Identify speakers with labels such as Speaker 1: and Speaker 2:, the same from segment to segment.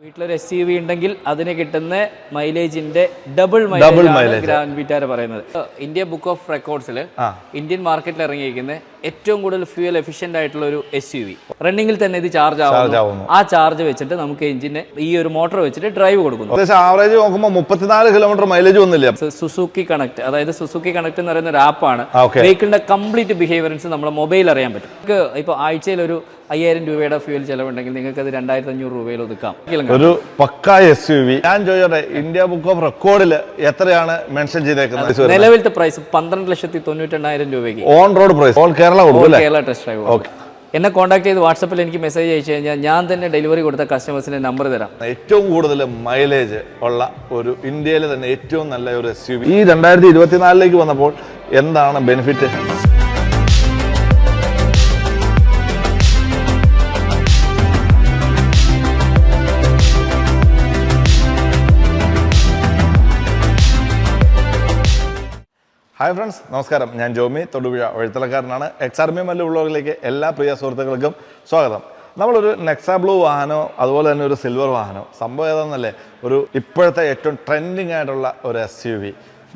Speaker 1: വീട്ടിലൊരു S U V ഉണ്ടെങ്കിൽ അതിന് കിട്ടുന്ന മൈലേജിന്റെ ഡബിൾ മൈലേജ്. ഗ്രാൻഡ് വിറ്റാര പറയുന്നത് ഇന്ത്യ ബുക്ക് ഓഫ് റെക്കോർഡ്സിൽ ഇന്ത്യൻ മാർക്കറ്റിൽ ഇറങ്ങിയിരിക്കുന്ന ഏറ്റവും കൂടുതൽ ഫ്യൂൽ എഫിഷ്യന്റ് ആയിട്ടുള്ള ഒരു എസ് യു വി റണ്ണിങ്ങിൽ തന്നെ ഇത് ചാർജ്
Speaker 2: ആവും
Speaker 1: ആവുന്നു. ആ ചാർജ് വെച്ചിട്ട് നമുക്ക് എഞ്ചിന് ഈ ഒരു മോട്ടോർ വെച്ചിട്ട് ഡ്രൈവ് കൊടുക്കുന്നു.
Speaker 2: ആവറേജ് നോക്കുമ്പോൾ മുപ്പത്തിനാല് കിലോമീറ്റർ മൈലേജ് ഒന്നുമില്ല
Speaker 1: സുസുക്കി കണക്ട് അതായത് സുസുക്കി കണക്ട് എന്ന് പറയുന്ന ഒരു ആപ്പാണ്. വെഹിക്കിളിന്റെ കംപ്ലീറ്റ് ബിഹേവിയൻസ് നമ്മുടെ മൊബൈൽ അറിയാൻ പറ്റും. നമുക്ക് ഇപ്പോൾ ആഴ്ചയിൽ ഒരു അയ്യായിരം രൂപയുടെ ഫ്യൂൽ ചെലവുണ്ടെങ്കിൽ നിങ്ങൾക്ക് അത് രണ്ടായിരത്തി അഞ്ഞൂറ് രൂപയിൽ ഒതുക്കാം.
Speaker 2: ഒരു പക്ക എസ് യു വി ഞാൻ ചോദിച്ചോട്ടെ ഇന്ത്യ ബുക്ക് ഓഫ് റെക്കോർഡിൽ എത്രയാണ് മെൻഷൻ ചെയ്തേക്കുന്നത്?
Speaker 1: നിലവിലത്തെ പ്രൈസ് പന്ത്രണ്ട് ലക്ഷത്തി തൊണ്ണൂറ്റെണ്ണായിരം രൂപയ്ക്ക്.
Speaker 2: On road price all Kerala കൊടുക്കും
Speaker 1: കേരള ടെസ്റ്റ് ഡ്രൈവ്
Speaker 2: ഓക്കെ.
Speaker 1: എന്നെ കോൺടാക്ട് ചെയ്ത് വാട്സപ്പിൽ എനിക്ക് മെസ്സേജ് അയച്ചു കഴിഞ്ഞാൽ ഞാൻ തന്നെ ഡെലിവറി കൊടുത്ത കസ്റ്റമേഴ്സിന്റെ നമ്പർ തരാം.
Speaker 2: ഏറ്റവും കൂടുതൽ മൈലേജ് ഉള്ള ഒരു ഇന്ത്യയിലെ തന്നെ ഏറ്റവും നല്ല ഒരു എസ് യു ഈ രണ്ടായിരത്തി ഇരുപത്തിനാലിലേക്ക് വന്നപ്പോൾ എന്താണ് ബെനിഫിറ്റ് ഹായ് ഫ്രണ്ട്സ് നമസ്കാരം. ഞാൻ ജോമി തൊടുപുഴ വഴുത്തലക്കാരനാണ് എക്സ് ആർമി മല്ലു ഉള്ളവരിലേക്ക് എല്ലാ പ്രിയ സുഹൃത്തുക്കൾക്കും സ്വാഗതം. നമ്മളൊരു നെക്സ ബ്ലൂ വാഹനമോ അതുപോലെ തന്നെ ഒരു സിൽവർ വാഹനമോ സംഭവം ഏതാണെന്നല്ലേ ഒരു ഇപ്പോഴത്തെ ഏറ്റവും ട്രെൻഡിങ് ആയിട്ടുള്ള ഒരു S U V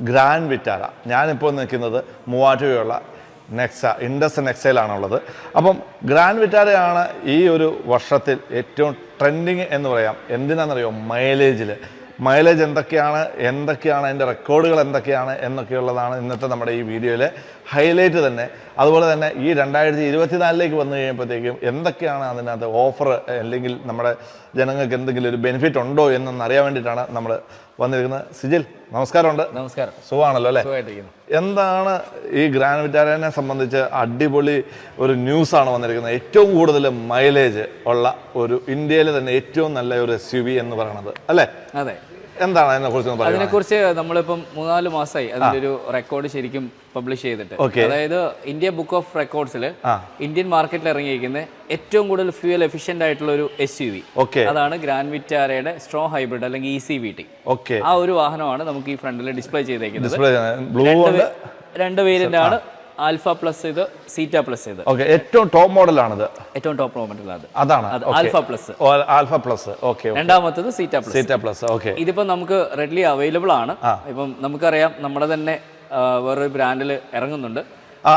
Speaker 2: Grand Vitara ഞാനിപ്പോൾ നിൽക്കുന്നത് മൂവാറ്റുപുഴയുള്ള നെക്സ ഇൻഡസ് നെക്സയിലാണുള്ളത് അപ്പം ഗ്രാൻഡ് വിറ്റാരയാണ് ഈ ഒരു വർഷത്തിൽ ഏറ്റവും ട്രെൻഡിങ് എന്ന് പറയാം. എന്തിനാണെന്നറിയോ? മൈലേജിൽ മൈലേജ് എന്തൊക്കെയാണ് എന്തൊക്കെയാണ് അതിന്റെ റെക്കോർഡുകൾ എന്തൊക്കെയാണ് എന്നൊക്കെയുള്ളതാണ് ഇന്നത്തെ നമ്മുടെ ഈ വീഡിയോയിലെ ഹൈലൈറ്റ് തന്നെ. അതുപോലെ തന്നെ ഈ രണ്ടായിരത്തി ഇരുപത്തിനാലിലേക്ക് വന്നു കഴിയുമ്പോഴത്തേക്കും എന്തൊക്കെയാണ് അതിനകത്ത് ഓഫർ അല്ലെങ്കിൽ നമ്മുടെ ജനങ്ങൾക്ക് എന്തെങ്കിലും ഒരു ബെനിഫിറ്റ് ഉണ്ടോ എന്നൊന്ന് അറിയാൻ വേണ്ടിയിട്ടാണ് നമ്മൾ വന്നിരിക്കുന്നത്. സിജിൽ നമസ്കാരമുണ്ട്.
Speaker 1: നമസ്കാരം.
Speaker 2: സുഖമാണല്ലോ അല്ലേ? എന്താണ് ഈ ഗ്രാൻഡ് വിറ്റാരനെ സംബന്ധിച്ച് അടിപൊളി ഒരു ന്യൂസാണ് വന്നിരിക്കുന്നത്. ഏറ്റവും കൂടുതൽ മൈലേജ് ഉള്ള ഒരു ഇന്ത്യയിലെ തന്നെ ഏറ്റവും നല്ല ഒരു എസ് യു വി എന്ന് പറയുന്നത്. അല്ലേ?
Speaker 1: അതെ.
Speaker 2: എന്താണ് അതിനെ കുറിച്ച് പറയുന്നത്
Speaker 1: അതിനെക്കുറിച്ച് നമ്മളിപ്പം മൂന്നാൽ മാസമായി അതിന്റെ ഒരു റെക്കോർഡ് ശരിക്കും പബ്ലിഷ് ചെയ്തിട്ട്. അതായത് ഇന്ത്യ ബുക്ക് ഓഫ് റെക്കോർഡ്സിൽ ഇന്ത്യൻ മാർക്കറ്റിൽ ഇറങ്ങിയിരിക്കുന്ന ഏറ്റവും കൂടുതൽ ഫ്യൂൽ എഫിഷ്യന്റ് ആയിട്ടുള്ള ഒരു എസ് യു വി
Speaker 2: ഓക്കെ
Speaker 1: അതാണ് ഗ്രാൻഡ് വിറ്റാരയുടെ സ്ട്രോ ഹൈബ്രിഡ് അല്ലെങ്കിൽ E C V T
Speaker 2: okay
Speaker 1: ആ ഒരു വാഹനമാണ് നമുക്ക് ഈ ഫ്രണ്ടിൽ ഡിസ്പ്ലേ ചെയ്തേക്കുന്നത്. രണ്ട് വേരിയന്റ് ആണ് ആൽഫ പ്ലസ് ഇത് സീറ്റ പ്ലസ് ഇത്
Speaker 2: ഓക്കെ ഏറ്റവും ടോപ്പ് മോഡലാണിത്
Speaker 1: ഏറ്റവും ടോപ്പ് മോഡലാണ്
Speaker 2: അതാണ്
Speaker 1: alpha plus.
Speaker 2: Alpha plus. Okay
Speaker 1: രണ്ടാമത്തത് zeta plus.
Speaker 2: Zeta plus okay.
Speaker 1: ഇതിപ്പോ നമുക്ക് റെഡ്ലി അവൈലബിൾ ആണ്. ഇപ്പം നമുക്കറിയാം നമ്മുടെ തന്നെ വേറൊരു ബ്രാൻഡിൽ ഇറങ്ങുന്നുണ്ട്.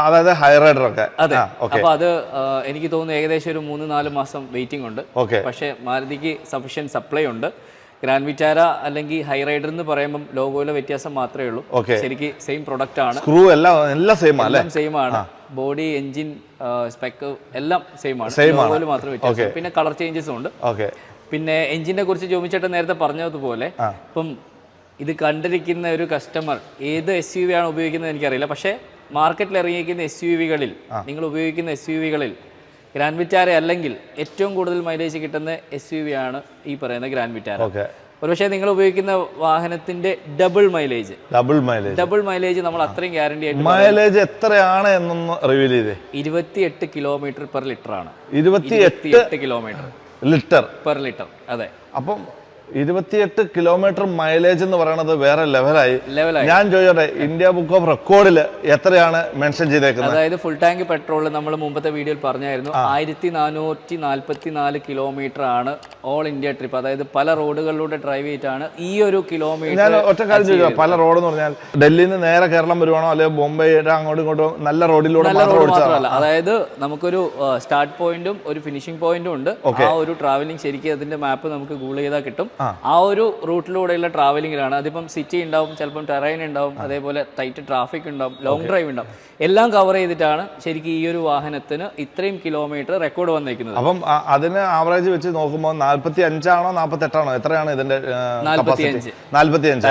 Speaker 2: അതായത് ഹൈ റൈഡർ ഒക്കെ.
Speaker 1: അതെ. അപ്പൊ അത് എനിക്ക് തോന്നുന്നു ഏകദേശം ഒരു മൂന്ന് നാല് മാസം വെയിറ്റിംഗ് ഉണ്ട്. പക്ഷേ മാരുതിക്ക് സഫിഷ്യന്റ് സപ്ലൈ ഉണ്ട്. ഗ്രാൻഡ് വിറ്റാര അല്ലെങ്കിൽ ഹൈ റൈഡർ എന്ന് പറയുമ്പോൾ ലോഗോയിലെ വ്യത്യാസം മാത്രമേ ഉള്ളൂ. ശരിക്ക് സെയിം പ്രൊഡക്റ്റ് ആണ്.
Speaker 2: സ്ക്രൂ എല്ലാം എല്ലാം സെയിം
Speaker 1: ആണ്. സെയിം ആണ് ബോഡി എഞ്ചിൻ സ്പെക്ക് എല്ലാം സെയിം ആണ്. ലോഗോയിൽ മാത്രമേ വ്യത്യാസം പിന്നെ കളർ ചേഞ്ചസും ഉണ്ട്. പിന്നെ എഞ്ചിനെ കുറിച്ച് ജോമിച്ചേട്ടൻ നേരത്തെ പറഞ്ഞതുപോലെ ഇപ്പം ഇത് കണ്ടിരിക്കുന്ന ഒരു കസ്റ്റമർ ഏത് എസ് യു വി ആണ് ഉപയോഗിക്കുന്നത് എനിക്കറിയില്ല. പക്ഷേ മാർക്കറ്റിൽ ഇറങ്ങിയിരിക്കുന്ന എസ് യു വികളിൽ നിങ്ങൾ ഉപയോഗിക്കുന്ന എസ് യു വികളിൽ ഗ്രാൻഡ് വിറ്റാര അല്ലെങ്കിൽ ഏറ്റവും കൂടുതൽ മൈലേജ് കിട്ടുന്ന എസ് യു വി ആണ് ഈ പറയുന്ന ഗ്രാൻഡ് വിറ്റാര. ഒരുപക്ഷെ നിങ്ങൾ ഉപയോഗിക്കുന്ന വാഹനത്തിന്റെ double mileage
Speaker 2: double mileage
Speaker 1: double mileage നമ്മൾ അത്രയും ഗ്യാരണ്ടി ആയിട്ട്
Speaker 2: മൈലേജ് എത്രയാണ് എന്നൊന്ന് റിവീൽ ചെയ്തേ.
Speaker 1: ഇരുപത്തിയെട്ട് കിലോമീറ്റർ പെർ ലിറ്റർ ആണ്.
Speaker 2: ഇരുപത്തി എട്ട്
Speaker 1: ഇരുപത്തിയെട്ട് കിലോമീറ്റർ
Speaker 2: ലിറ്റർ.
Speaker 1: പെർ ലിറ്റർ അതെ.
Speaker 2: അപ്പം ഇരുപത്തിയെട്ട് കിലോമീറ്റർ മൈലേജ് എന്ന് പറയുന്നത് വേറെ ലെവലായി
Speaker 1: ലെവലായി
Speaker 2: ഞാൻ ചോദിച്ചോട്ടെ ഇന്ത്യ ബുക്ക് ഓഫ് റെക്കോർഡിൽ എത്രയാണ് മെൻഷൻ ചെയ്തേക്കുന്നത്?
Speaker 1: അതായത് ഫുൾ ടാങ്ക് പെട്രോൾ നമ്മൾ മുമ്പത്തെ വീഡിയോയിൽ പറഞ്ഞായിരുന്നു. ആയിരത്തി നാനൂറ്റി നാൽപ്പത്തി നാല് കിലോമീറ്റർ ആണ് ഓൾ ഇന്ത്യ ട്രിപ്പ് അതായത് പല റോഡുകളിലൂടെ ഡ്രൈവ് ചെയ്തിട്ടാണ് ഈ ഒരു കിലോമീറ്റർ ഞാൻ
Speaker 2: ഒറ്റ കാര്യം ചോദിക്കാം പല റോഡ് എന്ന് പറഞ്ഞാൽ ഡൽഹിയിൽ നിന്ന് നേരെ കേരളം വരുവാണോ അല്ലെങ്കിൽ ബോംബെയുടെ അങ്ങോട്ടും ഇങ്ങോട്ടും നല്ല റോഡിലൂടെ
Speaker 1: നല്ല റോഡ് മാത്രമല്ല. അതായത് നമുക്കൊരു സ്റ്റാർട്ട് പോയിന്റും ഒരു ഫിനിഷിംഗ് പോയിന്റും ഉണ്ട്. ആ ഒരു ട്രാവലിംഗ് ശരിക്കും അതിന്റെ മാപ്പ് നമുക്ക് ഗൂഗിൾ ചെയ്താൽ കിട്ടും. ആ. ഒരു റൂട്ടിലൂടെയുള്ള ട്രാവലിംഗിലാണ് അതിപ്പം സിറ്റി ഉണ്ടാവും ചിലപ്പം ടെറൈൻ ഉണ്ടാവും അതേപോലെ ടൈറ്റ് ട്രാഫിക് ഉണ്ടാവും ലോങ് ഡ്രൈവ് ഉണ്ടാവും എല്ലാം കവർ ചെയ്തിട്ടാണ് ശരിക്കും ഈ ഒരു വാഹനത്തിന് ഇത്രയും കിലോമീറ്റർ റെക്കോർഡ് വന്നിരിക്കുന്നത്
Speaker 2: അപ്പം അതിന് ആവറേജ് വെച്ച് നോക്കുമ്പോൾ നാല്പത്തി അഞ്ചാണോ നാൽപ്പത്തി എട്ടാണോ എത്രയാണ് ഇതിന്റെ. നാല്പത്തി അഞ്ച്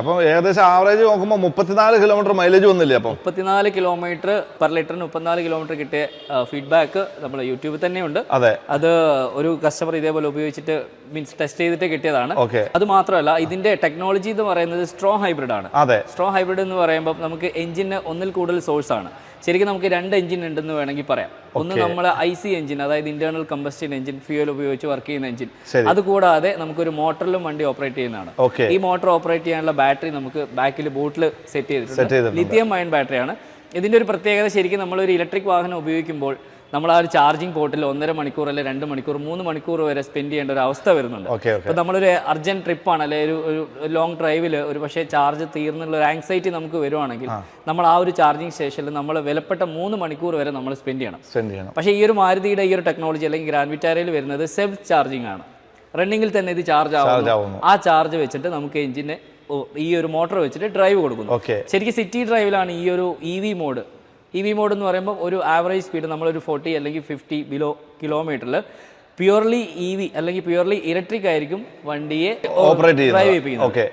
Speaker 2: അപ്പം ഏകദേശം ആവറേജ് നോക്കുമ്പോൾ മുപ്പത്തിനാല് കിലോമീറ്റർ മൈലേജ് വന്നില്ലേ അപ്പം?
Speaker 1: മുപ്പത്തിനാല് കിലോമീറ്റർ പെർ ലിറ്ററിന് മുപ്പത്തിനാല് കിലോമീറ്റർ കിട്ടിയ ഫീഡ്ബാക്ക് നമ്മുടെ യൂട്യൂബിൽ തന്നെയുണ്ട്.
Speaker 2: അതെ.
Speaker 1: അത് ഒരു കസ്റ്റമർ ഇതേപോലെ ഉപയോഗിച്ചിട്ട് മീൻസ് ടെസ്റ്റ് ചെയ്തിട്ട് കിട്ടിയതാണ്. അത് മാത്രമല്ല ഇതിന്റെ ടെക്നോളജി എന്ന് പറയുന്നത് സ്ട്രോ ഹൈബ്രിഡ് ആണ്. സ്ട്രോ ഹൈബ്രിഡ് എന്ന് പറയുമ്പോൾ നമുക്ക് എഞ്ചിന് ഒന്നിൽ കൂടുതൽ സോഴ്സ് ആണ്. ശരിക്കും നമുക്ക് രണ്ട് എഞ്ചിൻ ഉണ്ടെന്ന് വേണമെങ്കിൽ പറയാം. ഒന്ന് നമ്മൾ ഐ സി എഞ്ചിൻ അതായത് ഇന്റേണൽ കമ്പസ്റ്റൻ എഞ്ചിൻ ഫ്യൂൽ ഉപയോഗിച്ച് വർക്ക് ചെയ്യുന്ന എഞ്ചിൻ. അതുകൂടാതെ നമുക്കൊരു മോട്ടറിലും വണ്ടി ഓപ്പറേറ്റ് ചെയ്യുന്നതാണ്. ഈ മോട്ടോർ ഓപ്പറേറ്റ് ചെയ്യാനുള്ള ബാറ്ററി നമുക്ക് ബാക്കിൽ ബോട്ടിൽ സെറ്റ് ചെയ്തിട്ടുണ്ട്. ലിഥിയം അയൺ ബാറ്ററിയാണ് ഇതിന്റെ ഒരു പ്രത്യേകത ശരിക്കും ഒരു ഇലക്ട്രിക് വാഹനം ഉപയോഗിക്കുമ്പോൾ നമ്മൾ ആ ഒരു ചാർജിങ് പോർട്ടിൽ ഒന്നര മണിക്കൂർ അല്ലെങ്കിൽ രണ്ട് മണിക്കൂർ മൂന്ന് മണിക്കൂർ വരെ സ്പെൻഡ് ചെയ്യേണ്ട ഒരു അവസ്ഥ വരുന്നുണ്ട്. അപ്പോൾ നമ്മളൊരു അർജന്റ് ട്രിപ്പാണ് അല്ലെങ്കിൽ ഒരു ഒരു ലോങ് ഡ്രൈവിൽ ഒരു പക്ഷേ ചാർജ് തീർന്നുള്ള ഒരു ആങ്സൈറ്റി നമുക്ക് വരുവാണെങ്കിൽ നമ്മൾ ആ ഒരു ചാർജിങ് സ്റ്റേഷനിൽ നമ്മൾ വിലപ്പെട്ട മൂന്ന് മണിക്കൂർ വരെ നമ്മൾ സ്പെൻഡ് ചെയ്യണം.
Speaker 2: സ്പെൻഡ് ചെയ്യണം.
Speaker 1: പക്ഷേ ഈ ഒരു മാരുതിയുടെ ഈ ഒരു ടെക്നോളജി അല്ലെങ്കിൽ ഗ്രാൻഡ് വിറ്റാരയിൽ വരുന്നത് സെൽഫ് ചാർജിങ് ആണ്. റണ്ണിങ്ങിൽ തന്നെ ഇത് ചാർജ് ആവുന്നു. ആ ചാർജ് വെച്ചിട്ട് നമുക്ക് എഞ്ചിനെ ഈ ഒരു മോട്ടോർ വെച്ചിട്ട് ഡ്രൈവ് കൊടുക്കുന്നു. ശരിക്കും സിറ്റി ഡ്രൈവിലാണ് ഈ ഒരു E V mode E V mode എന്ന് പറയുമ്പോൾ ഒരു ആവറേജ് സ്പീഡ് നമ്മളൊരു ഫോർട്ടി അല്ലെങ്കിൽ ഫിഫ്റ്റി ബിലോ കിലോമീറ്ററിൽ പ്യുവർലി ഇ വി അല്ലെങ്കിൽ പ്യുവർലി ഇലക്ട്രിക് ആയിരിക്കും വണ്ടിയെ
Speaker 2: ഓപ്പറേറ്റ്
Speaker 1: ഡ്രൈവ് ചെയ്യിപ്പിക്കുന്നത്.
Speaker 2: ഓക്കെ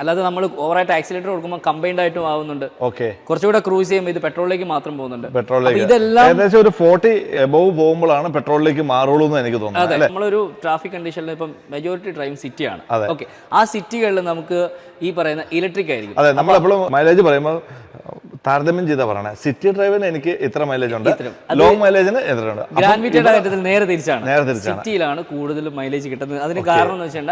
Speaker 1: അല്ലാതെ നമ്മൾ ഓവറായിട്ട് ആക്സിലേറ്റർ കൊടുക്കുമ്പോൾ കമ്പൈൻഡ് ആയിട്ടും ആവുന്നുണ്ട്.
Speaker 2: ഓക്കെ
Speaker 1: കുറച്ചുകൂടെ ക്രൂസ് ചെയ്യുമ്പോൾ ഇത് പെട്രോളിലേക്ക് മാത്രം പോകുന്നുണ്ട്.
Speaker 2: പെട്രോളിലേക്ക്
Speaker 1: ഇതെല്ലാം
Speaker 2: ഏകദേശം ഒരു ഫോർട്ടി എബവ് പോകുമ്പോഴാണ് പെട്രോളിലേക്ക് മാറുള്ളൂ എന്ന് എനിക്ക് തോന്നുന്നത്
Speaker 1: അതെ നമ്മളൊരു ട്രാഫിക് കണ്ടീഷനിൽ ഇപ്പം മെജോറിറ്റി ഡ്രൈവിംഗ് സിറ്റിയാണ്. ഓക്കെ ആ സിറ്റികളിൽ നമുക്ക് ഈ പറയുന്ന ഇലക്ട്രിക് ആയിരിക്കും.
Speaker 2: അതെ നമ്മളെപ്പോഴും മൈലേജ് പറയുമ്പോൾ താരതമ്യം ചെയ്താ പറയണേ. സിറ്റി ഡ്രൈവിന് എനിക്ക് ഇത്ര മൈലേജ് ഉണ്ട്. ലോങ് മൈലേജിന് എത്രയുണ്ട്
Speaker 1: ഗ്രാൻഡ് വിറ്റയുടെ കാര്യത്തിൽ നേരെ തിരിച്ചാണ്.
Speaker 2: നേരെ തിരിച്ചാണ്.
Speaker 1: സിറ്റിയിലാണ് കൂടുതൽ മൈലേജ് കിട്ടുന്നത്. അതിന് കാരണം എന്ന് വെച്ചാൽ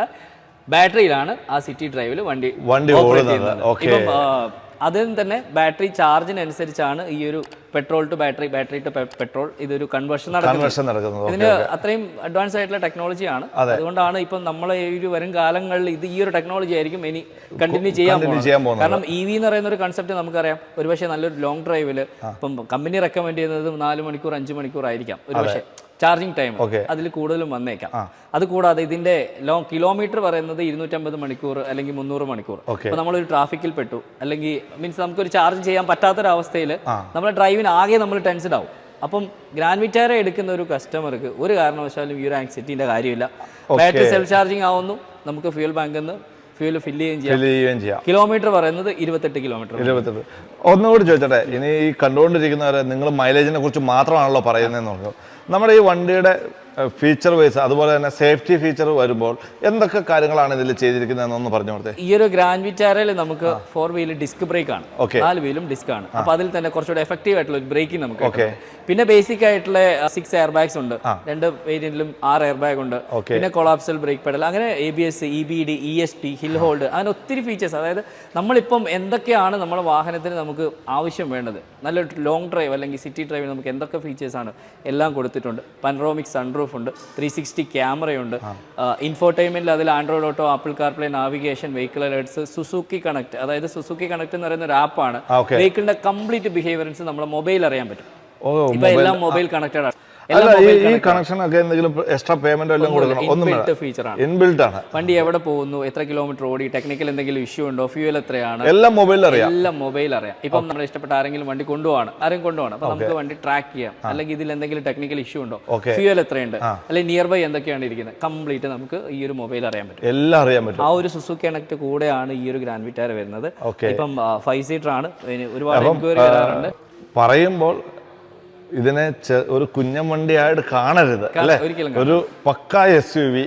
Speaker 1: ബാറ്ററിയിലാണ് ആ സിറ്റി ഡ്രൈവിൽ വണ്ടി
Speaker 2: വണ്ടി ഓടുന്നത്.
Speaker 1: ഇപ്പം ആ, തന്നെ ബാറ്ററി ചാർജിനനുസരിച്ചാണ് ഈ ഒരു petrol to battery battery to petrol ഇതൊരു കൺവേർഷൻ
Speaker 2: കൺവേർഷൻ നടക്കുന്നത്.
Speaker 1: ഇതിന് അത്രയും അഡ്വാൻസ് ആയിട്ടുള്ള ടെക്നോളജിയാണ് അതുകൊണ്ടാണ് ഇപ്പം നമ്മളെ ഒരു വരും കാലങ്ങളിൽ ഇത് ഈ ഒരു ടെക്നോളജി ആയിരിക്കും ഇനി കണ്ടിന്യൂ ചെയ്യാൻ പോകുന്നത്.
Speaker 2: ചെയ്യാൻ പോകുന്നത്.
Speaker 1: കാരണം ഇ വി എന്ന് പറയുന്ന ഒരു കൺസെപ്റ്റ് നമുക്കറിയാം. ഒരുപക്ഷെ നല്ലൊരു ലോങ് ഡ്രൈവിൽ ഇപ്പം കമ്പനി റെക്കമെൻഡ് ചെയ്യുന്നത് നാല് മണിക്കൂർ അഞ്ച് മണിക്കൂർ ആയിരിക്കാം. ഒരുപക്ഷെ ചാർജിങ് ടൈം. അതിൽ കൂടുതലും വന്നേക്കാം. അത് കൂടാതെ ഇതിന്റെ ലോങ് കിലോമീറ്റർ പറയുന്നത് ഇരുന്നൂറ്റമ്പത് മണിക്കൂർ അല്ലെങ്കിൽ മുന്നൂറ് മണിക്കൂർ. നമ്മൾ നമ്മളൊരു ട്രാഫിക്കിൽ പെട്ടു. അല്ലെങ്കിൽ മീൻസ് നമുക്ക് ഒരു ചാർജ് ചെയ്യാൻ പറ്റാത്തൊരവസ്ഥയിൽ നമ്മുടെ ഡ്രൈവിന് ആകെ നമ്മൾ ടെൻസ്ഡ് ആവും. അപ്പം ഗ്രാൻഡ് വിറ്റാര എടുക്കുന്ന ഒരു കസ്റ്റമർക്ക് ഒരു കാരണവശാലും ഈ ഒരു ആക്സിറ്റിന്റെ കാര്യമില്ല. ബാറ്ററി സെൽഫ് ചാർജിങ് ആവുന്നു. നമുക്ക് ഫ്യൂൽ ബാങ്കിൽ നിന്ന് ഫ്യൂൽ ഫില്ല് ചെയ്യുകയും ചെയ്യാം.
Speaker 2: ഫില്ല് ചെയ്യുകയും ചെയ്യാം.
Speaker 1: കിലോമീറ്റർ പറയുന്നത് ഇരുപത്തെട്ട് കിലോമീറ്റർ
Speaker 2: ഇരുപത്തെട്ട്. ഒന്നുകൂടി ചോദിച്ചോട്ടെ ഇനി ഈ കണ്ടുകൊണ്ടിരിക്കുന്നവരെ നിങ്ങൾ മൈലേജിനെ കുറിച്ച് മാത്രമാണല്ലോ പറയുന്നതെന്ന് പറഞ്ഞു. നമ്മുടെ ഈ വണ്ടിയുടെ ഫീച്ചർ വൈസ് അതുപോലെ തന്നെ സേഫ്റ്റി ഫീച്ചർ വരുമ്പോൾ എന്തൊക്കെ കാര്യങ്ങളാണ് ഇതിൽ ചെയ്തിരിക്കുന്നതെന്നൊന്ന് പറഞ്ഞു കൊടുത്തേ.
Speaker 1: ഈ ഒരു ഗ്രാൻഡ് വിറ്റാരയിൽ നമുക്ക് ഫോർ വീൽ ഡിസ്ക് ബ്രേക്ക് ആണ്. നാല് വീലും ഡിസ്ക് ആണ്. അപ്പൊ അതിൽ തന്നെ കുറച്ചുകൂടെ എഫക്റ്റീവ് ആയിട്ടുള്ള ഒരു ബ്രേക്കിംഗ് നമുക്ക്. പിന്നെ ബേസിക് ആയിട്ടുള്ള സിക്സ് എയർ ബാഗ്സ് ഉണ്ട്. രണ്ട് വേരിയന്റിലും ആറ് എയർ ബാഗ് ഉണ്ട് പിന്നെ കൊളാപ്സൽ ബ്രേക്ക് പെഡൽ അങ്ങനെ A B S E B D E S T hill hold അങ്ങനെ ഒത്തിരി ഫീച്ചേഴ്സ് അതായത് നമ്മളിപ്പം എന്തൊക്കെയാണ് നമ്മുടെ വാഹനത്തിന് നമുക്ക് ആവശ്യം വേണ്ടത്? നല്ലൊരു ലോങ് ഡ്രൈവ് അല്ലെങ്കിൽ സിറ്റി ഡ്രൈവിൽ നമുക്ക് എന്തൊക്കെ ഫീച്ചേഴ്സ് ആണ് എല്ലാം കൊടുത്തിട്ടുണ്ട് പൻറോമിക് സൺറൂഫ് ഉണ്ട്. ത്രീ സിക്സ്റ്റി ക്യാമറയുണ്ട് ഇൻഫോർടൈൻമെന്റിൽ അതിൽ Android Auto Apple CarPlay navigation vehicle alerts Suzuki Connect അതായത് സുസുക്കി കണക്ട് എന്ന് പറയുന്ന ഒരു ആപ്പാണ് വെഹിക്കിളിന്റെ കംപ്ലീറ്റ് ബിഹേവിയറൻസ് നമ്മുടെ മൊബൈൽ അറിയാൻ പറ്റും.
Speaker 2: ഓ
Speaker 1: ഇപ്പൊ എല്ലാം മൊബൈൽ കണക്റ്റഡ് ആണ്.
Speaker 2: ഈ കണക്ഷൻ ഒക്കെ എന്തെങ്കിലും എക്സ്ട്രാ പേയ്മെന്റ് എല്ലാം കൊടുക്കണം? ഒന്നും
Speaker 1: ഇൻബിൽറ്റ് ഫീച്ചറാണ് ആണ്.
Speaker 2: ആണ്.
Speaker 1: വണ്ടി എവിടെ പോകുന്നു? എത്ര കിലോമീറ്റർ ഓടി? ടെക്നിക്കൽ എന്തെങ്കിലും ഇഷ്യൂ ഉണ്ടോ? ഫ്യൂൽ എത്രയാണ്?
Speaker 2: എല്ലാം മൊബൈലിൽ അറിയാം.
Speaker 1: എല്ലാം മൊബൈൽ അറിയാം. ഇപ്പം നമ്മൾ ഇഷ്ടപ്പെട്ട ആരെങ്കിലും വണ്ടി കൊണ്ടുപോകണം ആരെങ്കിലും കൊണ്ടുപോകണം അപ്പൊ നമുക്ക് വണ്ടി ട്രാക്ക് ചെയ്യാം. അല്ലെങ്കിൽ ഇതിൽ എന്തെങ്കിലും ടെക്നിക്കൽ ഇഷ്യൂ ഉണ്ടോ. ഫ്യൂൽ എത്രയുണ്ട്? അല്ലെങ്കിൽ നിയർ ബൈ എന്തൊക്കെയാണ് ഇരിക്കുന്നത്? കംപ്ലീറ്റ് നമുക്ക് ഈ ഒരു മൊബൈൽ അറിയാൻ പറ്റും.
Speaker 2: എല്ലാം അറിയാൻ പറ്റും.
Speaker 1: ആ ഒരു സുസുക്കി കണക്ട് കൂടെയാണ് ഈ ഒരു ഗ്രാൻഡ് വിറ്റാർ വരുന്നത്. ഇപ്പം ഫൈവ് സീറ്റർ ആണ്. ഒരുപാട് എൻക്വയറി വരാറുണ്ട്.
Speaker 2: പറയുമ്പോൾ ഇതിനെ ഒരു കുഞ്ഞൻ വണ്ടിയായിട്ട് കാണരുത് അല്ലെ? ഒരു പക്ക എസ് യു വി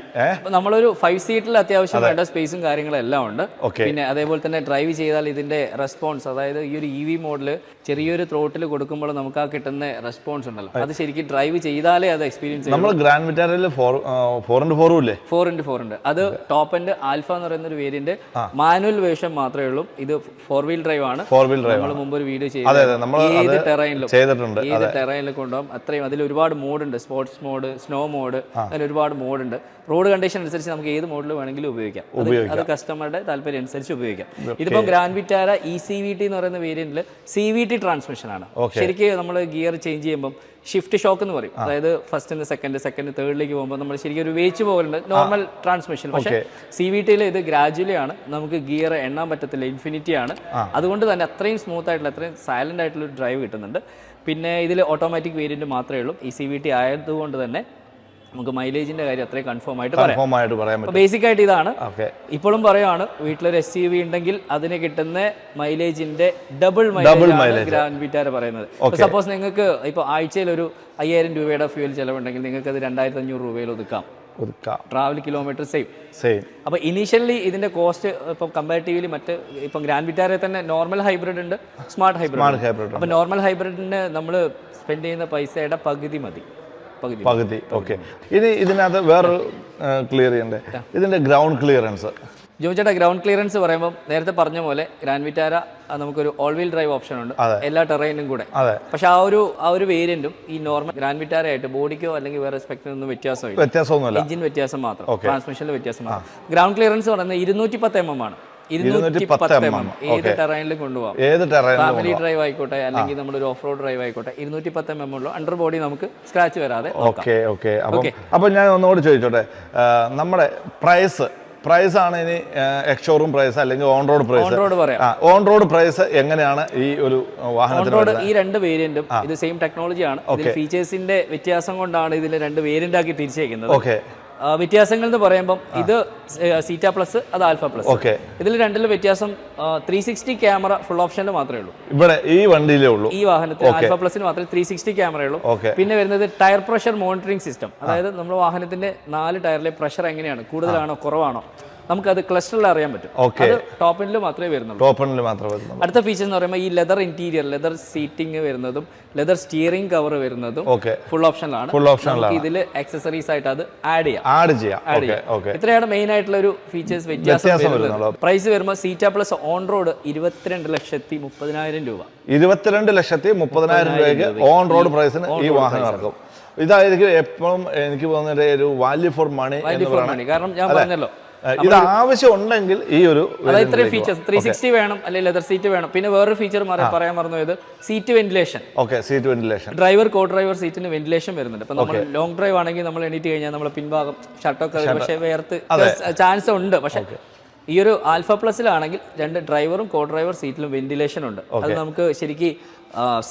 Speaker 1: നമ്മളൊരു ഫൈവ് സീറ്റിൽ അത്യാവശ്യം വേണ്ട സ്പേസും കാര്യങ്ങളും എല്ലാം ഉണ്ട്. പിന്നെ അതേപോലെ തന്നെ ഡ്രൈവ് ചെയ്താൽ ഇതിന്റെ റെസ്പോൺസ് അതായത് ഈ ഒരു ഇ വി മോഡൽ ചെറിയൊരു ത്രോട്ടിൽ കൊടുക്കുമ്പോൾ നമുക്ക് ആ കിട്ടുന്ന റെസ്പോൺസ് ഉണ്ടല്ലോ. അത്. ശരിക്കും ഡ്രൈവ് ചെയ്താലേ അത് എക്സ്പീരിയൻസ്
Speaker 2: നമ്മൾ ഗ്രാൻഡ് വിറ്റാരയിൽ ഫോർ ഫോർ ഇന്റു ഫോറും ഇല്ലേ?
Speaker 1: ഫോർ ഇന്റു ഫോർ ഉണ്ട്. അത് ടോപ്പ് എൻഡ് ആൽഫ എന്ന് പറയുന്ന ഒരു വേരിയന്റ് മാനുവൽ വേഷം മാത്രമേ ഉള്ളൂ. ഇത് ഫോർ വീൽ ഡ്രൈവ് ആണ്.
Speaker 2: ഫോർ വീൽ ഡ്രൈവ്
Speaker 1: നമ്മൾ മുമ്പ് ഒരു വീഡിയോ ചെയ്തു ഏത് ടെറൈനിലും
Speaker 2: ചെയ്തിട്ടുണ്ട്.
Speaker 1: ഏത് ടെറൈനിൽ കൊണ്ടുപോകാം അത്രയും അതിൽ ഒരുപാട് മോഡുണ്ട് സ്പോർട്സ് മോഡ് സ്നോ മോഡ് അങ്ങനെ ഒരുപാട് മോഡുണ്ട് റോഡ് കണ്ടീഷൻ അനുസരിച്ച് നമുക്ക് ഏത് മോഡിൽ വേണമെങ്കിലും ഉപയോഗിക്കാം. അത് കസ്റ്റമറുടെ താല്പര്യം അനുസരിച്ച് ഉപയോഗിക്കാം. ഇതിപ്പോൾ Grand Vitara E C V T എന്ന് പറയുന്ന വേരിയന്റിൽ സി വി ടി ട്രാൻസ്മിഷൻ ആണ്. ശരിക്കും നമ്മൾ ഗിയർ ചേഞ്ച് ചെയ്യുമ്പോൾ ഷിഫ്റ്റ് ഷോക്ക് എന്ന് പറയും. അതായത് ഫസ്റ്റ് സെക്കൻഡ് സെക്കൻഡ് തേർഡിലേക്ക് പോകുമ്പോൾ നമ്മൾ ശരിക്കും ഒരു വേച്ച് പോകലുണ്ട്. നോർമൽ ട്രാൻസ്മിഷൻ പക്ഷേ സി വി ടിയിൽ ഇത് ഗ്രാജുവലി ആണ്. നമുക്ക് ഗിയർ എണ്ണാൻ പറ്റത്തില്ല. ഇൻഫിനിറ്റി ആണ്. അതുകൊണ്ട് തന്നെ അത്രയും സ്മൂത്ത് ആയിട്ടുള്ള അത്രയും സൈലന്റ് ആയിട്ടുള്ള ഒരു ഡ്രൈവ് കിട്ടുന്നുണ്ട്. പിന്നെ ഇതിൽ ഓട്ടോമാറ്റിക് വേരിയന്റ് മാത്രമേ ഉള്ളൂ. ഈ സി വി ടി ആയതുകൊണ്ട് തന്നെ നമുക്ക് മൈലേജിന്റെ കാര്യം അത്രയും കൺഫേം ആയിട്ട് പറയാം.
Speaker 2: കൺഫേം ആയിട്ട് പറ്റും.
Speaker 1: ബേസിക് ആയിട്ട് ഇതാണ്.
Speaker 2: ഓക്കെ
Speaker 1: ഇപ്പോഴും പറയുവാണ് വീട്ടിലൊരു എസ് യു വി ഉണ്ടെങ്കിൽ അതിന് കിട്ടുന്ന മൈലേജിന്റെ ഡബിൾ മൈലേജ് ഗ്രാൻഡ് വിറ്റാർ പറയുന്നത്. സപ്പോസ് നിങ്ങൾക്ക് ഇപ്പോൾ ആഴ്ചയിൽ ഒരു അയ്യായിരം രൂപയുടെ ഫ്യൂൽ ചിലവുണ്ടെങ്കിൽ നിങ്ങൾക്ക് അത് രണ്ടായിരത്തി അഞ്ഞൂറ് രൂപയിൽ ഒതുക്കാം.
Speaker 2: ഒതുക്കാം.
Speaker 1: ട്രാവൽ കിലോമീറ്റർ സേവ്
Speaker 2: സെയിം
Speaker 1: അപ്പോൾ ഇനീഷ്യലി ഇതിന്റെ കോസ്റ്റ് ഇപ്പം കമ്പാരിറ്റീവ്ലി മറ്റ് ഇപ്പം ഗ്രാൻഡ് വിറ്റാരെ തന്നെ നോർമൽ ഹൈബ്രിഡ് ഉണ്ട് സ്മാർട്ട് ഹൈബ്രിഡ്
Speaker 2: സ്മാർട്ട് ഹൈബ്രിഡ്
Speaker 1: അപ്പോൾ നോർമൽ ഹൈബ്രിഡിന് നമ്മൾ സ്പെൻഡ് ചെയ്യുന്ന പൈസയുടെ പകുതി മതി. പകുതി
Speaker 2: പകുതി. ഓക്കെ ഇനി ഇതിനകത്ത് വേറൊരു ക്ലിയർ ചെയ്യണ്ടേ? ഇതിന്റെ ഗ്രൗണ്ട് ക്ലിയറൻസ്
Speaker 1: ജോജയുടെ ഗ്രൗണ്ട് ക്ലിയറൻസ് പറയുമ്പോൾ നേരത്തെ പറഞ്ഞ പോലെ ഗ്രാൻഡ് വിറ്റാര നമുക്കൊരു ഓൾ വീൽ ഡ്രൈവ് ഓപ്ഷൻ ഉണ്ട്. എല്ലാ ടെറൈനും കൂടെ. പക്ഷെ ആ ഒരു ആ ഒരു വേരിയന്റും ഈ നോർമൽ ഗ്രാൻഡ് വിറ്റാര ആയിട്ട് ബോഡിക്കോ അല്ലെങ്കിൽ വേറെ സ്പെക്ടിനൊന്നും വ്യത്യാസമില്ല.
Speaker 2: വ്യത്യാസമൊന്നുമില്ല.
Speaker 1: എഞ്ചിൻ വ്യത്യാസം മാത്രം. ട്രാൻസ്മിഷനിൽ വ്യത്യാസം മാത്രം. ഗ്രൗണ്ട് ക്ലിയറൻസ് പറയുന്നത് ഇരുന്നൂറ്റി പത്ത് എം എം ആണ്. ഇരുന്നൂറ്റി പത്ത് എം. എം ഏത് ടെറൈനിലും കൊണ്ടുപോകാം.
Speaker 2: ഏത്
Speaker 1: ഫാമിലി ഡ്രൈവ് ആയിക്കോട്ടെ അല്ലെങ്കിൽ നമ്മുടെ ഒരു ഓഫ് റോഡ് ഡ്രൈവ് ആയിക്കോട്ടെ ഇരുന്നൂറ്റി പത്ത് എം എം ഉള്ളൂ അണ്ടർ ബോഡി നമുക്ക് സ്ക്രാച്ച് വരാതെ
Speaker 2: ഓക്കെ ഓക്കെ അപ്പോൾ അപ്പം ഞാൻ ഒന്നുകൂടി ചോദിച്ചോട്ടെ നമ്മുടെ പ്രൈസ് പ്രൈസ് ആണ് ഇനി എക്സോറൂം പ്രൈസ് അല്ലെങ്കിൽ on road price on road price എങ്ങനെയാണ് ഈ ഒരു വാഹനത്തിന്
Speaker 1: ഈ രണ്ട് വേരിയന്റും ഇത് സെയിം ടെക്നോളജിയാണ് ഫീച്ചേഴ്സിന്റെ വ്യത്യാസം കൊണ്ടാണ് ഇതിൽ രണ്ട് വേരിയന്റ് ആക്കി തിരിച്ചേക്കുന്നത്
Speaker 2: ഓക്കെ
Speaker 1: വ്യത്യാസങ്ങൾ എന്ന് പറയുമ്പോൾ ഇത് സീറ്റ പ്ലസ് അത് ആൽഫ പ്ലസ്.
Speaker 2: ഓക്കെ.
Speaker 1: ഇതിൽ രണ്ടിലും വ്യത്യാസം ത്രീ സിക്സ്റ്റി ക്യാമറ ഫുൾ ഓപ്ഷനിൽ മാത്രമേ ഉള്ളൂ.
Speaker 2: ഇവിടെ ഈ വണ്ടിയിലേ ഉള്ളൂ.
Speaker 1: ഈ വാഹനത്തിൽ ആൽഫ പ്ലസിന് മാത്രമേ ത്രീ സിക്സ്റ്റി ക്യാമറയുള്ളൂ പിന്നെ വരുന്നത് ടയർ പ്രഷർ മോണിറ്ററിംഗ് സിസ്റ്റം. അതായത് നമ്മുടെ വാഹനത്തിന്റെ നാല് ടയറിലെ പ്രഷർ എങ്ങനെയാണ്? കൂടുതലാണോ കുറവാണോ? നമുക്കത് ക്ലസ്റ്ററിൽ അറിയാൻ പറ്റും.
Speaker 2: ഓക്കെ
Speaker 1: അത് ടോപ്പിൽ മാത്രമേ വരുന്നുള്ളൂ.
Speaker 2: ടോപ്പണിൽ മാത്രമേ വരുന്നുള്ളൂ.
Speaker 1: അടുത്ത ഫീച്ചർ എന്ന് പറയുമ്പോൾ ഈ ലെതർ ഇന്റീരിയർ ലെതർ സീറ്റിംഗ് വരുന്നതും ലെതർ സ്റ്റിയറിംഗ് കവർ വരുന്നതും
Speaker 2: ഓക്കെ
Speaker 1: ഫുൾ ഓപ്ഷനിലാണ്
Speaker 2: ഫുൾ ഓപ്ഷനിലാണ്
Speaker 1: ഇതിൽ ആക്സസറീസ് ആയിട്ട് അത് ആഡ് ചെയ്യാം.
Speaker 2: ആഡ് ചെയ്യാം. ഓക്കെ ഓക്കെ
Speaker 1: ഇത്രയാണ് മെയിൻ ആയിട്ടുള്ള ഒരു ഫീച്ചേഴ്സ് വ്യത്യാസം വരുന്നത്.
Speaker 2: വരുന്നുള്ളൂ.
Speaker 1: പ്രൈസ് വരുമ്പോൾ സീറ്റ പ്ലസ് ഓൺ റോഡ് ഇരുപത്തിരണ്ട് ലക്ഷത്തി മുപ്പതിനായിരം രൂപ.
Speaker 2: ഇരുപത്തിരണ്ട് ലക്ഷത്തി മുപ്പതിനായിരം രൂപയ്ക്ക് ഓൺ റോഡ് പ്രൈസിന് ഈ വാഹനം ഇറക്കും. ഇതായിരിക്കും എപ്പോഴും എനിക്ക് തോന്നുന്നത് ഒരു value for money value
Speaker 1: for money കാരണം ഞാൻ പറഞ്ഞല്ലോ
Speaker 2: ഇത് ആവശ്യം ഉണ്ടെങ്കിൽ ഈ ഒരു
Speaker 1: ഇത്രയും ഫീച്ചേഴ്സ് ത്രീ സിക്സ്റ്റി വേണം അല്ലെങ്കിൽ ലെതർ സീറ്റ് വേണം. പിന്നെ വേറൊരു ഫീച്ചർ പറയാൻ മറന്നു seat ventilation
Speaker 2: okay seat ventilation
Speaker 1: driver co driver സീറ്റിന് വെന്റിലേഷൻ വരുന്നുണ്ട്. ഇപ്പൊ നമ്മൾ ലോങ് ഡ്രൈവ് ആണെങ്കിൽ നമ്മൾ എണീറ്റ് കഴിഞ്ഞാൽ നമ്മൾ പിൻഭാഗം ഷർട്ടൊക്കെ പക്ഷേ വേർത്ത് ചാൻസ് ഉണ്ട്. പക്ഷേ ഈ ഒരു ആൽഫ പ്ലസിലാണെങ്കിൽ രണ്ട് ഡ്രൈവറും കോ ഡ്രൈവർ സീറ്റിലും വെന്റിലേഷൻ ഉണ്ട്. അത് നമുക്ക് ശരിക്കും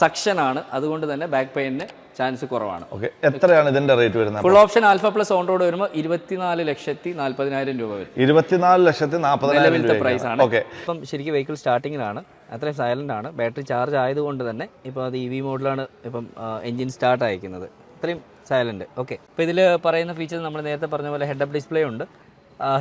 Speaker 1: സക്ഷൻ ആണ്. അതുകൊണ്ട് തന്നെ ബാക്ക് പെയിനിന് ചാൻസ് കുറവാണ്.
Speaker 2: ഓക്കെ. എത്രയാണ് ഇതിന്റെ റേറ്റ് വരുന്നത്
Speaker 1: full option alpha plus on road വരുമ്പോൾ ഇരുപത്തിനാല് ലക്ഷത്തി നാല്പതിനായിരം രൂപ വരും.
Speaker 2: ഇരുപത്തിനാല് ലക്ഷത്തി നാൽപ്പതിനായിരം
Speaker 1: പ്രൈസ് ആണ്.
Speaker 2: ഓക്കെ.
Speaker 1: ഇപ്പം ശരിക്കും വെഹിക്കിൾ സ്റ്റാർട്ടിങ്ങിലാണ് അത്രയും സൈലന്റ് ആണ്. ബാറ്ററി ചാർജ് ആയതുകൊണ്ട് തന്നെ ഇപ്പോൾ അത് ഇ വി മോഡിലാണ് ഇപ്പം എഞ്ചിൻ സ്റ്റാർട്ട് അയക്കുന്നത്. അത്രയും സൈലന്റ് ഓക്കെ. ഇപ്പോൾ ഇതിൽ പറയുന്ന ഫീച്ചേഴ്സ് നമ്മൾ നേരത്തെ പറഞ്ഞ പോലെ ഹെഡ് അപ്പ് ഡിസ്പ്ലേ ഉണ്ട്.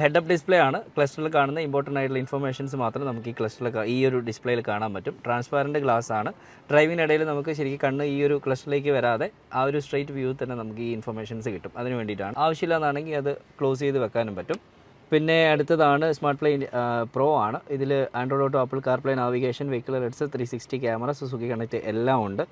Speaker 1: ഹെഡ് അപ്പ് ഡിസ്പ്ലേ ആണ്. ക്ലസ്റ്ററിൽ കാണുന്ന ഇമ്പോർട്ടന്റ് ആയിട്ടുള്ള ഇൻഫർമേഷൻസ് മാത്രം നമുക്ക് ഈ ക്ലസ്റ്ററിൽ ഈ ഒരു ഡിസ്പ്ലേയിൽ കാണാൻ പറ്റും. ട്രാൻസ്പാരന്റ് ഗ്ലാസ് ആണ്. ഡ്രൈവിങ്ങിനിടയിൽ നമുക്ക് ശരിക്കും കണ്ണ് ഈ ഒരു ക്ലസ്റ്ററിലേക്ക് വരാതെ ആ ഒരു സ്ട്രൈറ്റ് വ്യൂ തന്നെ നമുക്ക് ഈ ഇൻഫർമേഷൻസ് കിട്ടും. അതിന് വേണ്ടിയിട്ടാണ്. ആവശ്യമില്ലാന്നാണെങ്കിൽ അത് ക്ലോസ് ചെയ്ത് വെക്കാനും പറ്റും. പിന്നെ അടുത്തതാണ് സ്മാർട്ട് പ്ലെയിൻ പ്രോ ആണ്. ഇതിൽ Android Auto Apple car play navigation vehicle Reds three sixty camera Suzuki Connect എല്ലാം ഉണ്ട്.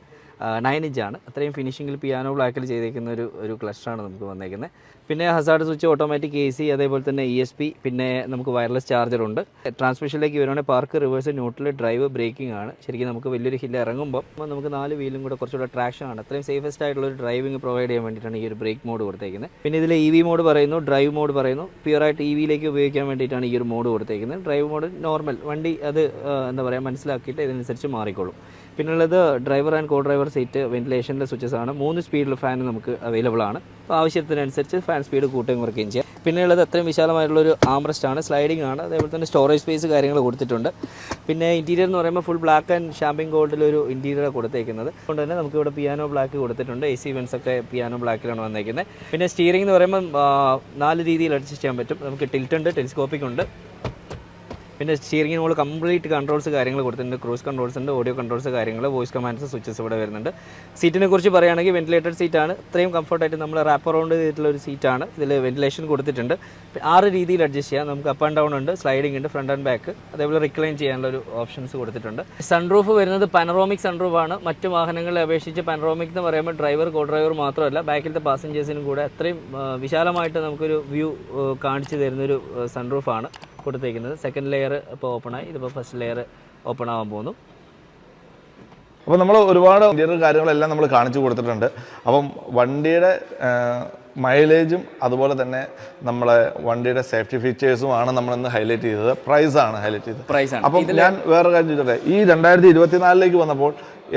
Speaker 1: നയൻ ഇഞ്ചാണ് അത്രയും ഫിനിഷിംഗിൽ പിയാനോ ബ്ലാക്കിൽ ചെയ്തേക്കുന്ന ഒരു ഒരു ക്ലസ്റ്ററാണ് നമുക്ക് വന്നേക്കുന്നത് പിന്നെ hazard switch automatic A C അതേപോലെ തന്നെ ഇ എസ് പി പിന്നെ നമുക്ക് വയർലെസ് ചാർജറുണ്ട് ട്രാൻസ്മിഷനിലേക്ക് വരുവാണെങ്കിൽ park reverse neutral drive braking ആണ്. ശരിക്കും നമുക്ക് വലിയൊരു ഹില്ല് ഇറങ്ങുമ്പോൾ നമുക്ക് നാല് വീലും കൂടെ കുറച്ചുകൂടെ ട്രാക്ഷൻ ആണ്. അത്രയും സേഫസ്റ്റ് ആയിട്ടുള്ള ഒരു ഡ്രൈവിംഗ് പ്രൊവൈഡ് ചെയ്യാൻ വേണ്ടിയിട്ടാണ് ഈ ഒരു ബ്രേക്ക് മോഡ് കൊടുത്തേക്കുന്നത് പിന്നെ ഇതിൽ ഇ വി മോഡ് പറയുന്നു ഡ്രൈവ് മോഡ് പറയുന്നു. പ്യുവറായിട്ട് ഇ വിയിലേക്ക് ഉപയോഗിക്കാൻ വേണ്ടിയിട്ടാണ് ഈ ഒരു മോഡ് കൊടുത്തേക്കുന്നത് ഡ്രൈവ് മോഡ് നോർമൽ വണ്ടി അത് എന്താ പറയുക മനസ്സിലാക്കിയിട്ട് ഇതിനനുസരിച്ച് മാറിക്കോളും. പിന്നുള്ളത് driver and co driver seat വെന്റിലേഷന്റെ switches ആണ്. മൂന്ന് സ്പീഡിൽ ഫാൻ നമുക്ക് അവൈലബിൾ ആണ്. അപ്പോൾ ആവശ്യത്തിനനുസരിച്ച് ഫാൻ സ്പീഡ് കൂട്ടുകയും കുറയ്ക്കുകയും ചെയ്യാം. പിന്നെയുള്ളത് അത്രയും വിശാലമായിട്ടുള്ള ഒരു ആംറസ്റ്റ് ആണ്. സ്ലൈഡിംഗ് ആണ്. അതേപോലെ തന്നെ സ്റ്റോറേജ് സ്പേസ് കാര്യങ്ങൾ കൊടുത്തിട്ടുണ്ട്. പിന്നെ ഇന്റീരിയർ എന്ന് പറയുമ്പോൾ ഫുൾ ബ്ലാക്ക് ആൻഡ് ഷാമ്പിംഗ് ഗോൾഡിൽ ഒരു ഇന്റീരിയർ കൊടുത്തേക്കുന്നത്. അതുകൊണ്ട് തന്നെ നമുക്ക് ഇവിടെ പിയാനോ ബ്ലാക്ക് കൊടുത്തിട്ടുണ്ട്. എ സി വെൻസ് ഒക്കെ പിയാനോ ബ്ലാക്കിലാണ് വന്നേക്കുന്നത്. പിന്നെ സ്റ്റിയറിംഗ് എന്ന് പറയുമ്പോൾ നാല് രീതിയിൽ അഡ്ജസ്റ്റ് ചെയ്യാൻ പറ്റും. നമുക്ക് ടിൽറ്റ് ഉണ്ട് ടെലിസ്കോപ്പിക് ഉണ്ട്. പിന്നെ സ്റ്റിയറിംഗ് നമ്മൾ കംപ്ലീറ്റ് കൺട്രോൾസ് കാര്യങ്ങൾ കൊടുത്തിട്ടുണ്ട്. ക്രൂസ് കൺട്രോൾസ് ഉണ്ട് ഓഡിയോ കൺട്രോൾസ് കാര്യങ്ങൾ വോയിസ് കമാൻഡ്സ് സ്വിച്ചസ് ഇവിടെ വരുന്നുണ്ട്. സീറ്റിനെ കുറിച്ച് പറയുകയാണെങ്കിൽ വെന്റിലേറ്റഡ് സീറ്റാണ് ഇത്രയും കംഫർട്ടായിട്ട് നമ്മൾ റാപ്പ് അറൗണ്ട് ചെയ്തിട്ടുള്ള ഒരു സീറ്റാണ് ഇതിൽ വെന്റിലേഷൻ കൊടുത്തിട്ടുണ്ട്. ആറ് രീതിയിൽ അഡ്ജസ്റ്റ് ചെയ്യാം. നമുക്ക് അപ്പ് ആൻഡ് ഡൗൺ ഉണ്ട് സ്ലൈഡിംഗ് ഉണ്ട് ഫ്രണ്ട് ആൻഡ് ബാക്ക് അതേപോലെ റിക്ലൈൻ ചെയ്യാനുള്ള ഒരു ഓപ്ഷൻസ് കൊടുത്തിട്ടുണ്ട്. സൺറൂഫ് വരുന്നത് പനറോമിക് സൺറൂഫ് ആണ്. മറ്റു വാഹനങ്ങളെ അപേക്ഷിച്ച് പനറോമിക് എന്ന് പറയുമ്പോൾ ഡ്രൈവർ കോ ഡ്രൈവർ മാത്രമല്ല ബാക്കിലത്തെ പാസഞ്ചേഴ്സിനും കൂടെ അത്രയും വിശാലമായിട്ട് നമുക്കൊരു വ്യൂ കാണിച്ചു തരുന്നൊരു സൺറൂഫാണ് കൊടുത്തേക്കുന്നത്. സെക്കൻഡ് ലെയർ ഇപ്പോൾ ഓപ്പൺ ആയി. ഇതിപ്പോൾ ഫസ്റ്റ് ലെയർ ഓപ്പൺ ആവാൻ പോകുന്നു.
Speaker 2: അപ്പോൾ നമ്മൾ ഒരുപാട് ഇന്റീരിയർ കാര്യങ്ങളെല്ലാം നമ്മൾ കാണിച്ചു കൊടുത്തിട്ടുണ്ട്. അപ്പം വണ്ടിയുടെ മൈലേജും അതുപോലെ തന്നെ നമ്മളെ വണ്ടിയുടെ സേഫ്റ്റി ഫീച്ചേഴ്സും ആണ് നമ്മൾ ഇന്ന് ഹൈലൈറ്റ് ചെയ്തത്. പ്രൈസ് ആണ് ഹൈലൈറ്റ് ചെയ്തത്.
Speaker 1: പ്രൈസ് ആണ്.
Speaker 2: അപ്പം ഞാൻ വേറെ കാര്യം ചോദിച്ചോട്ടെ? ഈ രണ്ടായിരത്തി ഇരുപത്തിനാലിലേക്ക് വന്നപ്പോൾ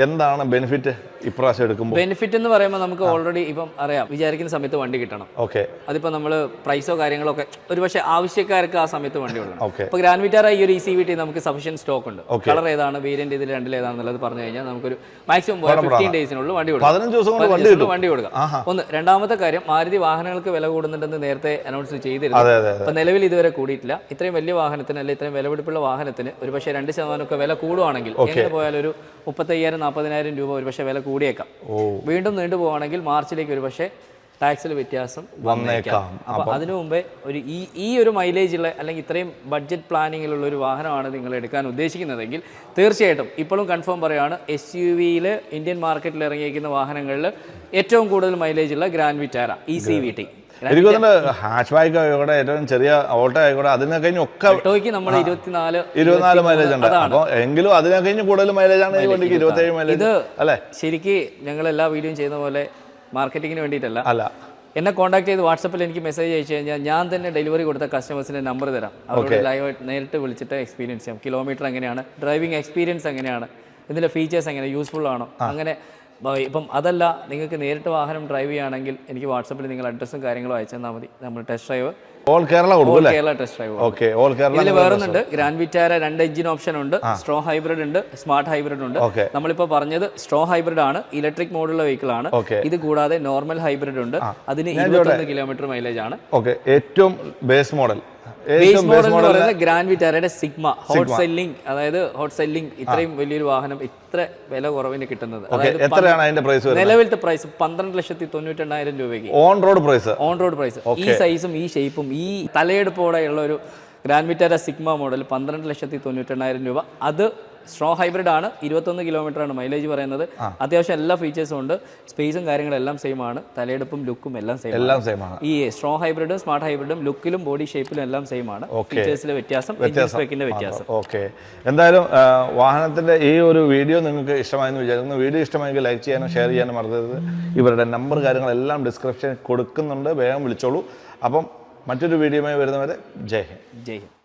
Speaker 2: എന്താണ് ബെനിഫിറ്റ് ഇപ്രാവശ്യം എടുക്കുമ്പോൾ?
Speaker 1: ബെനിഫിറ്റ് എന്ന് പറയുമ്പോൾ നമുക്ക് ഓൾറെഡി ഇപ്പം അറിയാം വിചാരിക്കുന്ന സമയത്ത് വണ്ടി കിട്ടണം.
Speaker 2: ഓക്കെ
Speaker 1: അതിപ്പോൾ നമ്മൾ പ്രൈസോ കാര്യങ്ങളോ ഒക്കെ ഒരുപക്ഷെ ആവശ്യക്കാർക്ക് ആ സമയത്ത് വണ്ടി കൊടുക്കണം.
Speaker 2: ഓക്കെ
Speaker 1: ഇപ്പോൾ ഗ്രാൻഡ് വിറ്റാറ ഈ ഒരു ഇ സി വി ടി നമുക്ക് സഫീഷ്യൻ സ്റ്റോക്ക് ഉണ്ട്. കളർ ഏതാണ് വേരിയന്റ് ഇതിൽ രണ്ടിൽ ഏതാണെന്നുള്ളത് പറഞ്ഞു കഴിഞ്ഞാൽ നമുക്കൊരു മാക്സിമം ഫിഫ്റ്റീൻ ഡേയ്സിനുള്ളിൽ വണ്ടി കൊടുക്കും.
Speaker 2: പതിനഞ്ച് ദിവസം വണ്ടി
Speaker 1: കൊടുക്കാം. ഒന്ന് രണ്ടാമത്തെ കാര്യം മാരുതി വാഹനങ്ങൾക്ക് വില കൂടുന്നുണ്ടെന്ന് നേരത്തെ അനൗൺസ് ചെയ്തിരുന്നു. അപ്പൊ നിലവിൽ ഇതുവരെ കൂടിയിട്ടില്ല. ഇത്രയും വലിയ വാഹനത്തിന് അല്ലെങ്കിൽ ഇത്രയും വിലപിടിപ്പുള്ള വാഹനത്തിന് ഒരു പക്ഷേ രണ്ട് ശതമാനമൊക്കെ വില കൂടുവാണെങ്കിൽ എങ്ങനെ പോയാൽ ഒരു മുപ്പത്തയ്യായിരം നാൽപ്പതിനായിരം രൂപ ഒരുപക്ഷെ വില കൂടിയേക്കാം. വീണ്ടും നീണ്ടു പോവുകയാണെങ്കിൽ മാർച്ചിലേക്ക് ഒരുപക്ഷെ ടാക്സിൽ വ്യത്യാസം
Speaker 2: വന്നേക്കാം.
Speaker 1: അപ്പോൾ അതിനു മുമ്പേ ഒരു ഈ ഈ ഒരു മൈലേജ് ഉള്ള അല്ലെങ്കിൽ ഇത്രയും ബഡ്ജറ്റ് പ്ലാനിങ്ങിലുള്ള ഒരു വാഹനമാണ് നിങ്ങൾ എടുക്കാൻ ഉദ്ദേശിക്കുന്നതെങ്കിൽ തീർച്ചയായിട്ടും ഇപ്പോഴും കൺഫേം പറയുകയാണ് എസ് യു വിയിൽ ഇന്ത്യൻ മാർക്കറ്റിൽ ഇറങ്ങിയിരിക്കുന്ന വാഹനങ്ങളിൽ ഏറ്റവും കൂടുതൽ മൈലേജ് ഉള്ള Grand Vitara E C V T
Speaker 2: എനിക്ക് തോന്നുന്നുണ്ട് ഹാച്ച് ബാക്ക് ആയിക്കോട്ടെ ഏറ്റവും ചെറിയ ഓട്ടോ ആയിക്കോട്ടെ അതിനെ കഴിഞ്ഞ് ഒക്കെ
Speaker 1: ഇരുപത്തിനാല്
Speaker 2: മൈലേജ് ഉണ്ട്. അപ്പോൾ എങ്കിലും അതിനെ കഴിഞ്ഞ് കൂടുതൽ മൈലേജ് ആണ് ഈ വണ്ടിക്ക് ഇരുപത്തേഴ് മൈലേജ് അല്ലേ?
Speaker 1: ശരിക്ക് ഞങ്ങൾ എല്ലാ വീഡിയോയും ചെയ്യുന്ന പോലെ മാർക്കറ്റിങ്ങിന് വേണ്ടിയിട്ടല്ല.
Speaker 2: അല്ല.
Speaker 1: എന്നെ കോൺടാക്ട് ചെയ്ത് വാട്സപ്പിൽ എനിക്ക് മെസ്സേജ് അയച്ചു കഴിഞ്ഞാൽ ഞാൻ തന്നെ ഡെലിവറി കൊടുത്ത കസ്റ്റമേഴ്സിന്റെ നമ്പർ തരാം. അവരോട് ലൈവായിട്ട് നേരിട്ട് വിളിച്ചിട്ട് എക്സ്പീരിയൻസ് ചെയ്യാം. കിലോമീറ്റർ എങ്ങനെയാണ്? ഡ്രൈവിംഗ് എക്സ്പീരിയൻസ് എങ്ങനെയാണ്? ഇതിന്റെ ഫീച്ചേഴ്സ് എങ്ങനെ? യൂസ്ഫുൾ ആണോ? അങ്ങനെ ഇപ്പം അതല്ല നിങ്ങൾക്ക് നേരിട്ട് വാഹനം ഡ്രൈവ് ചെയ്യുകയാണെങ്കിൽ എനിക്ക് വാട്സപ്പിൽ നിങ്ങൾ അഡ്രസ്സും കാര്യങ്ങളും അയച്ചു തന്നാൽ മതി. നമ്മൾ test drive
Speaker 2: all Kerala all
Speaker 1: Kerala test drive
Speaker 2: okay all Kerala
Speaker 1: ഇതിൽ വേറൊന്നുണ്ട്. ഗ്രാൻഡ് വിറ്റാര രണ്ട് എഞ്ചിൻ ഓപ്ഷൻ ഉണ്ട്. സ്ട്രോ ഹൈബ്രിഡ് ഉണ്ട് സ്മാർട്ട് ഹൈബ്രിഡ് ഉണ്ട്. നമ്മളിപ്പോൾ പറഞ്ഞത് സ്ട്രോ ഹൈബ്രിഡ് ആണ് ഇലക്ട്രിക് മോഡുള്ള വെഹിക്കിൾ ആണ്. ഇത് കൂടാതെ നോർമൽ ഹൈബ്രിഡ് ഉണ്ട്. അതിന് ഇരുപത്തൊന്ന് കിലോമീറ്റർ മൈലേജ് ആണ്.
Speaker 2: ഓക്കെ ഏറ്റവും ബേസ് മോഡൽ
Speaker 1: ഗ്രാൻഡ് വിറ്റാരയുടെ സിഗ്മ ഹോട്ട് സെല്ലിംഗ് അതായത് ഹോട്ട് സെല്ലിംഗ് ഇത്രയും വലിയൊരു വാഹനം ഇത്ര വില കുറവിന് കിട്ടുന്നത്.
Speaker 2: എത്രയാണ് അതിന്റെ പ്രൈസ്
Speaker 1: നിലവിലത്തെ പ്രൈസ് പന്ത്രണ്ട് ലക്ഷത്തി തൊണ്ണൂറ്റെണ്ണായിരം രൂപയ്ക്ക്.
Speaker 2: On road price
Speaker 1: on road price ഈ സൈസും ഈ ഷേപ്പും ഈ ഒരു ഗ്രാൻഡ് വിറ്റാര സിഗ്മ മോഡൽ പന്ത്രണ്ട് ലക്ഷത്തി തൊണ്ണൂറ്റെണ്ണായിരം രൂപ. അത് സ്ട്രോ ഹൈബ്രിഡ് ആണ് ഇരുപത്തൊന്ന് കിലോമീറ്റർ ആണ് മൈലേജ് പറയുന്നത്. അത്യാവശ്യം എല്ലാ ഫീച്ചേഴ്സും ഉണ്ട്. സ്പേസും കാര്യങ്ങളും എല്ലാം സെയിം ആണ്. തലയെടുപ്പും ലുക്കും എല്ലാം സെയിം
Speaker 2: എല്ലാം സെയിം ആണ്.
Speaker 1: ഈ സ്ട്രോ ഹൈബ്രിഡും സ്മാർട്ട് ഹൈബ്രിഡും ലുക്കിലും ബോഡി ഷേപ്പിലും എല്ലാം സെയിം ആണ്. ഫീച്ചേഴ്സിലെ വ്യത്യാസം സ്പെക്കിന്റെ വ്യത്യാസം
Speaker 2: ഓക്കെ എന്തായാലും വാഹനത്തിന്റെ ഈ ഒരു വീഡിയോ നിങ്ങൾക്ക് ഇഷ്ടമായെന്ന് വിചാരിക്കുന്നു. വീഡിയോ ഇഷ്ടമായെങ്കിൽ ലൈക്ക് ചെയ്യാനും ഷെയർ ചെയ്യാനും മറക്കരുത്. ഇവരുടെ നമ്പർ കാര്യങ്ങളെല്ലാം ഡിസ്ക്രിപ്ഷനിൽ കൊടുക്കുന്നുണ്ട്. വേഗം വിളിച്ചോളൂ. അപ്പം മറ്റൊരു വീഡിയോയുമായി വരുന്നവരെ ജയ് ഹിന്ദ്.
Speaker 1: ജയ് ഹിന്ദ്.